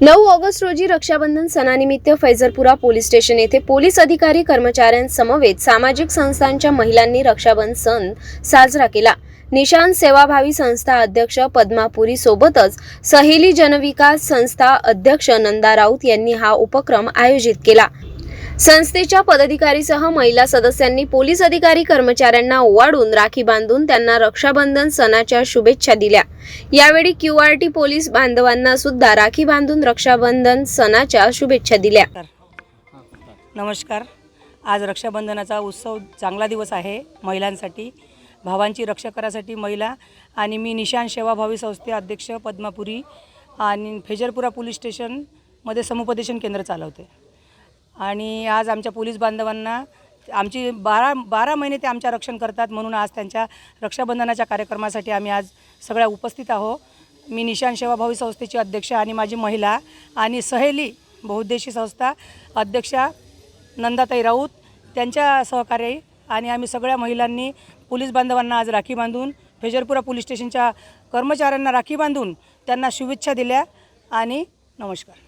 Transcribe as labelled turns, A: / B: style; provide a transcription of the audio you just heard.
A: नऊ ऑगस्ट रोजी रक्षाबंधन सणानिमित्त फैजरपुरा पोलीस स्टेशन येथे पोलीस अधिकारी कर्मचाऱ्यांसमवेत सामाजिक संस्थांच्या महिलांनी रक्षाबंधन सण साजरा केला. निशान सेवाभावी संस्था अध्यक्ष पद्मापुरी सोबतच सहेली जनविकास संस्था अध्यक्ष नंदा राऊत यांनी हा उपक्रम आयोजित केला. संस्थेच्या पदाधिकारीसह महिला सदस्यांनी पोलीस अधिकारी कर्मचाऱ्यांना ओवाडून राखी बांधून त्यांना रक्षाबंधन सणाच्या शुभेच्छा दिल्या. यावेळी क्यू आर टी पोलीस बांधवांना सुद्धा राखी बांधून रक्षाबंधन सणाच्या शुभेच्छा दिल्या.
B: नमस्कार. आज रक्षाबंधनाचा उत्सव चांगला दिवस आहे महिलांसाठी. भावांची रक्षा करासाठी महिला आणि मी निशान सेवाभावी संस्थे अध्यक्ष पद्मापुरी आणि फेजरपुरा पोलीस स्टेशनमध्ये समुपदेशन केंद्र चालवते. आणि आज आमच्या पोलीस बांधवांना आमची बारा बारा महिने ते आमच्या रक्षण करतात म्हणून आज त्यांच्या रक्षाबंधनाच्या कार्यक्रमासाठी आम्ही आज सगळ्या उपस्थित आहो मी निशान सेवाभावी संस्थेची अध्यक्ष आणि माझी महिला आणि सहेली बहुद्देशी संस्था अध्यक्षा नंदाताई राऊत त्यांच्या सहकार्याने आणि आम्ही सगळ्या महिलांनी पोलीस बांधवांना आज राखी बांधून फेजरपुरा पोलीस स्टेशनच्या कर्मचाऱ्यांना राखी बांधून त्यांना शुभेच्छा दिल्या आणि नमस्कार.